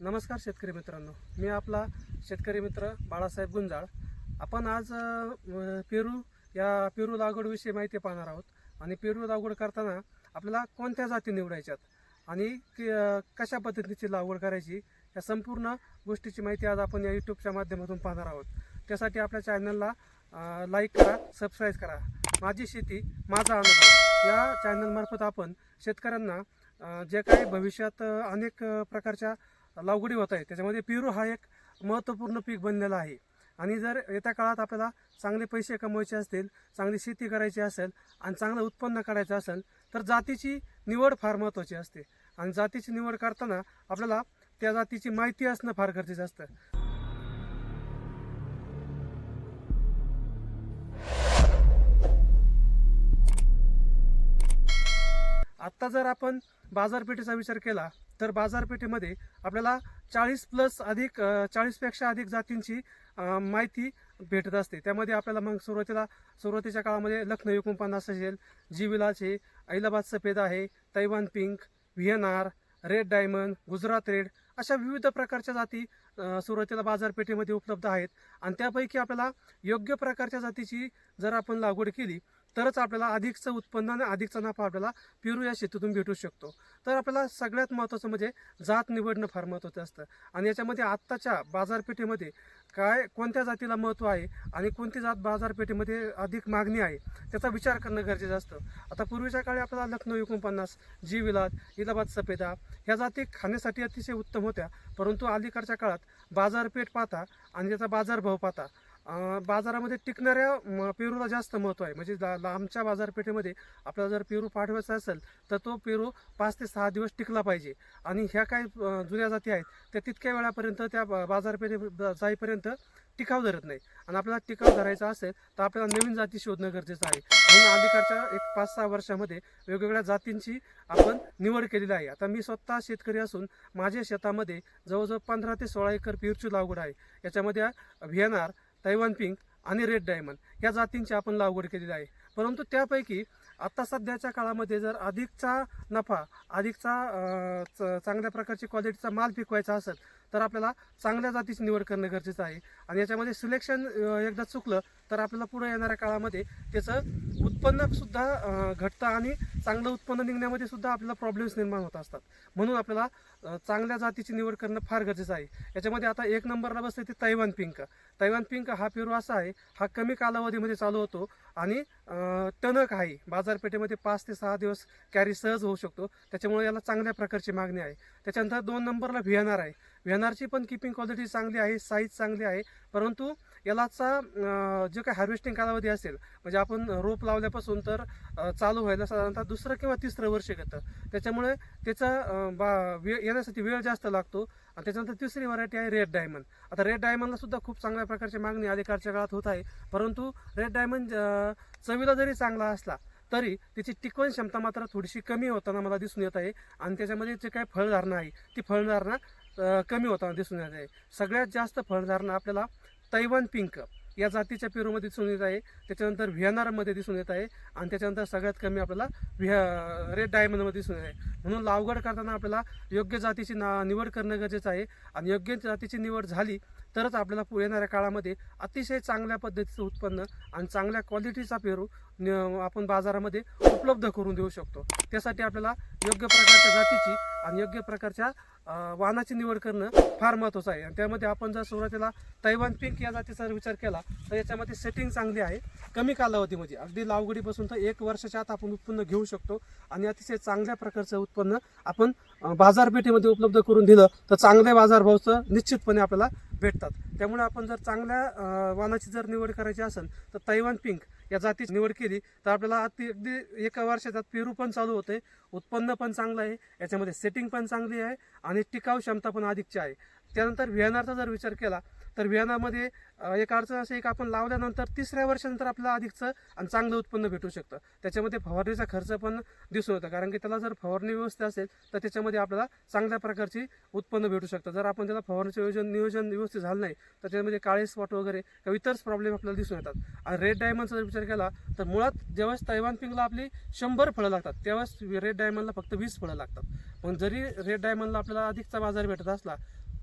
नमस्कार शेतकरी मित्रांनो. मी आपला शेतकरी मित्र बाळासाहेब गुंजाळ. आपण आज पेरू या पेरू लागवडविषयी माहिती पाहणार आहोत. आणि पेरू लागवड करताना आपल्याला कोणत्या जाती निवडायच्यात? आणि की, कशा पद्धतीची लागवड करायची? या संपूर्ण गोष्टीची माहिती आज आपण या यूट्यूबच्या माध्यमातून पाहणार आहोत. त्यासाठी आपल्या चॅनलला लाईक करा सबस्क्राईब करा. माझी शेती माझा अनुभव या चॅनलमार्फत आपण शेतकऱ्यांना जे काही भविष्यात अनेक प्रकारच्या लागवडी होत आहे. त्याच्यामध्ये पेरू हा एक महत्त्वपूर्ण पीक बनलेला आहे. आणि जर येत्या काळात आपल्याला चांगले पैसे कमवायचे असतील चांगली शेती करायची असेल आणि चांगलं उत्पन्न काढायचं असेल तर जातीची निवड फार महत्त्वाची असते. आणि जातीची निवड करताना आपल्याला त्या जातीची माहिती असणं फार गरजेचं असतं. आत्ता जर आपण बाजारपेठेचा विचार केला तर बाजारपेठेमध्ये आपल्याला चाळीस प्लस अधिक चाळीसपेक्षा अधिक जातींची माहिती भेटत असते. त्यामध्ये आपल्याला मग सुरुवातीला सुरुवातीच्या काळामध्ये लखनौ एकोणपन्नास असेल जी विलाचे ऐलाबाद सफेद आहे Taiwan pink V N R red diamond Gujarat red अशा विविध प्रकारच्या जाती सुरुवातीला बाजारपेठेमध्ये उपलब्ध आहेत. आणि त्यापैकी आपल्याला योग्य प्रकारच्या जातीची जर आपण लागवड केली तरच आपल्याला अधिकचं उत्पन्न आणि अधिकचा नफा आपल्याला पेरू या शेतीतून भेटू शकतो. तर आपल्याला सगळ्यात महत्त्वाचं म्हणजे जात निवडणं फार महत्त्वाचं असतं. आणि याच्यामध्ये आत्ताच्या बाजारपेठेमध्ये काय कोणत्या जातीला महत्त्व आहे आणि कोणती जात बाजारपेठेमध्ये अधिक मागणी आहे त्याचा विचार करणं गरजेचं असतं. आता पूर्वीच्या काळी आपल्याला लखनौ एकोणपन्नास जी विलाद इलाबाद सफेदा ह्या जाती खाण्यासाठी अतिशय उत्तम होत्या. परंतु अलीकडच्या काळात बाजारपेठ पाहता आणि त्याचा बाजारभाव पाहता बाजारामध्ये टिकणाऱ्या म, पेरूला जास्त महत्त्व आहे. म्हणजे लांबच्या बाजारपेठेमध्ये आपल्याला जर पेरू पाठवायचा असेल तर तो पेरू पाच ते सहा दिवस टिकला पाहिजे. आणि ह्या काही जुन्या जाती आहेत त्या तितक्या वेळापर्यंत त्या बाजारपेठे जाईपर्यंत टिकाव धरत नाही. आणि आपल्याला टिकाव धरायचा असेल तर आपल्याला नवीन जाती शोधणं गरजेचं आहे. म्हणून अलीकडच्या एक पाच सहा वर्षामध्ये वेगवेगळ्या जातींची आपण निवड केलेली आहे. आता मी स्वतः शेतकरी असून माझ्या शेतामध्ये जवळजवळ पंधरा ते सोळा एकर पेरूची लागवड आहे. याच्यामध्ये V N R Taiwan pink आणि रेड डायमंड या जातींची आपण लागवड केलेली आहे. परंतु त्यापैकी आता सध्याच्या काळामध्ये जर अधिकचा नफा अधिकचा च- चांगल्या प्रकारची क्वालिटीचा माल पिकवायचा असेल तर आपल्याला चांगल्या जातीची निवड करणं गरजेचं आहे. आणि याच्यामध्ये सिलेक्शन एकदा चुकलं तर आपल्याला पुढे येणाऱ्या काळामध्ये त्याचं उत्पन्नसुद्धा घटतं आणि चांगलं उत्पन्न निघण्यामध्ये सुद्धा आपल्याला प्रॉब्लेम्स निर्माण होत असतात. म्हणून आपल्याला चांगल्या जातीची निवड करणं फार गरजेचं आहे. याच्यामध्ये आता एक नंबरला बसते ते तैवान पिंक. तैवान पिंक हा पेरू असा आहे हा कमी कालावधीमध्ये चालू होतो आणि टणक आहे. बाजारपेठेमध्ये पाच ते सहा दिवस कॅरी सहज होऊ शकतो. त्याच्यामुळे याला चांगल्या प्रकारची मागणी आहे. त्याच्यानंतर दोन नंबरला व्हिएनआर आहे. व्हिएनआरची पण किपिंग क्वालिटी चांगली आहे साईज चांगली आहे. परंतु यालाचा जो काही हार्वेस्टिंग कालावधी असेल म्हणजे आपण रोप लावल्यापासून तर चालू व्हायला साधारणतः दुसरं किंवा तिसरं वर्ष घेतं. त्याच्यामुळे त्याचा बा वे येण्यासाठी वेळ जास्त लागतो. आणि त्याच्यानंतर तिसरी व्हरायटी आहे रेड डायमंड आता रेड डायमंडला सुद्धा खूप चांगल्या प्रकारची मागणी अलीकडच्या काळात होत आहे. परंतु रेड डायमंड चवीला जरी चांगला असला तरी त्याची टिकवण क्षमता मात्र थोडीशी कमी होताना मला दिसून येत आहे. आणि त्याच्यामध्ये जे काही फळधारणा आहे ती फळधारणा कमी होताना दिसून येत आहे. सगळ्यात जास्त फळधारणा आपल्याला तैवान पिंक या जातीच्या पेरूमध्ये दिसून येत आहे. त्याच्यानंतर व्हिएनारमध्ये दिसून येत आहे आणि त्याच्यानंतर सगळ्यात कमी आपल्याला व्हिया रेड डायमंडमध्ये दिसून येत आहे. म्हणून लागवड करताना आपल्याला योग्य जातीची ना निवड करणं गरजेचं आहे आणि योग्य जातीची निवड झाली तरच आपल्याला पु- येणाऱ्या काळामध्ये अतिशय चांगल्या पद्धतीचं उत्पन्न आणि चांगल्या क्वालिटीचा पेरू आपण बाजारामध्ये उपलब्ध करून देऊ शकतो. त्यासाठी आपल्याला योग्य प्रकारच्या जातीची आणि योग्य प्रकारच्या वाहनाची निवड करणं फार महत्त्वाचं आहे. आणि त्यामध्ये आपण जर सुरुवातीला तैवान पिंक या जातीचा जर विचार केला तर याच्यामध्ये सेटिंग चांगली आहे. कमी कालावधीमध्ये. अगदी लावगडीपासून तर एक वर्षाच्या आत आपण उत्पन्न घेऊ शकतो. आणि अतिशय चांगल्या प्रकारचं उत्पन्न आपण बाजारपेठेमध्ये उपलब्ध करून दिलं तर चांगल्या बाजारभावचं निश्चितपणे आपल्याला भेटतात. त्यामुळे आपण जर चांगल्या वाणाची जर निवड करायची असेल तर तैवान पिंक या जातीची निवड केली तर आपल्याला अति अगदी एका वर्षात पेरू पण चालू होते उत्पन्न पण चांगलं आहे याच्यामध्ये सेटिंग पण चांगली आहे आणि टिकाऊ क्षमता पण अधिकची आहे. त्यानंतर व्हिएनआरचा जर विचार केला तर बियाणामध्ये एक अडचण असे एक की आपण लावल्यानंतर तिसऱ्या वर्षानंतर आपल्याला अधिकचं आणि चांगलं उत्पन्न भेटू शकतं. त्याच्यामध्ये फवारणीचा खर्च पण दिसून येतो. कारण की त्याला जर फवारणी व्यवस्था असेल तर त्याच्यामध्ये आपल्याला चांगल्या प्रकारची उत्पन्न भेटू शकतं. जर आपण त्याला फवारणीचं नियोजन नियोजन व्यवस्थित झालं नाही तर त्याच्यामध्ये काळे स्पॉट वगैरे किंवा इतरच प्रॉब्लेम आपल्याला दिसून येतात. आणि रेड डायमंडचा जर विचार केला तर मुळात ज्यावेळेस तैवान पिंगला आपली शंभर फळं लागतात त्यावेळेस रेड डायमंडला फक्त वीस फळं लागतात. पण जरी रेड डायमंडला आपल्याला अधिकचा बाजार भेटत असला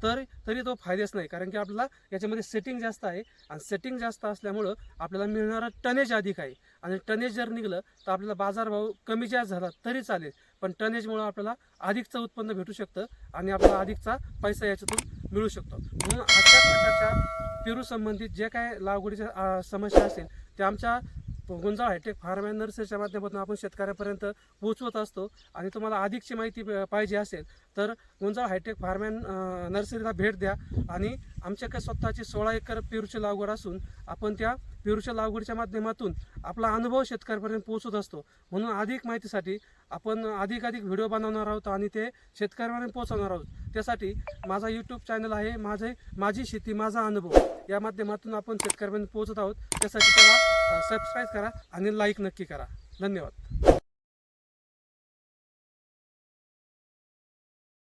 तर तरी तो फायदेच नाही. कारण की आपल्याला याच्यामध्ये सेटिंग जास्त आहे आणि सेटिंग जास्त असल्यामुळं आपल्याला मिळणारं टनेज अधिक आहे. आणि टनेज जर निघलं तर आपल्याला बाजारभाव कमी जास्त झाला तरी चालेल. पण टनेजमुळं आपल्याला अधिकचं उत्पन्न भेटू शकतं आणि आपल्याला अधिकचा पैसा याच्यातून मिळू शकतो. म्हणून अशा प्रकारच्या पेरू संबंधित जे काय लागवडीच्या समस्या असेल ते आमच्या गुंजाळ हायटेक फार्म अँड नर्सरीच्या माध्यमातून आपण शेतकऱ्यापर्यंत पोहोचवत असतो. आणि तुम्हाला अधिकची माहिती प- पाहिजे असेल तर गुंजाळ हायटेक फार्म अँड नर्सरीला भेट द्या. आणि आमच्याकडे स्वतःची सोळा एकर पेरूची लागवड असून आपण त्या पेरूच्या लागवडीच्या माध्यमातून आपला अनुभव शेतकऱ्यापर्यंत पोहोचत असतो. म्हणून अधिक माहितीसाठी आपण अधिक अधिक व्हिडिओ बनवणार आहोत आणि ते शेतकऱ्यापर्यंत पोहोचवणार आहोत. त्यासाठी माझा यूट्यूब चॅनल आहे माझे माझी शेती माझा अनुभव या माध्यमातून आपण शेतकऱ्यांपर्यंत पोहोचत आहोत. त्यासाठी त्याला सबस्क्राईब करा आणि लाईक नक्की करा. धन्यवाद.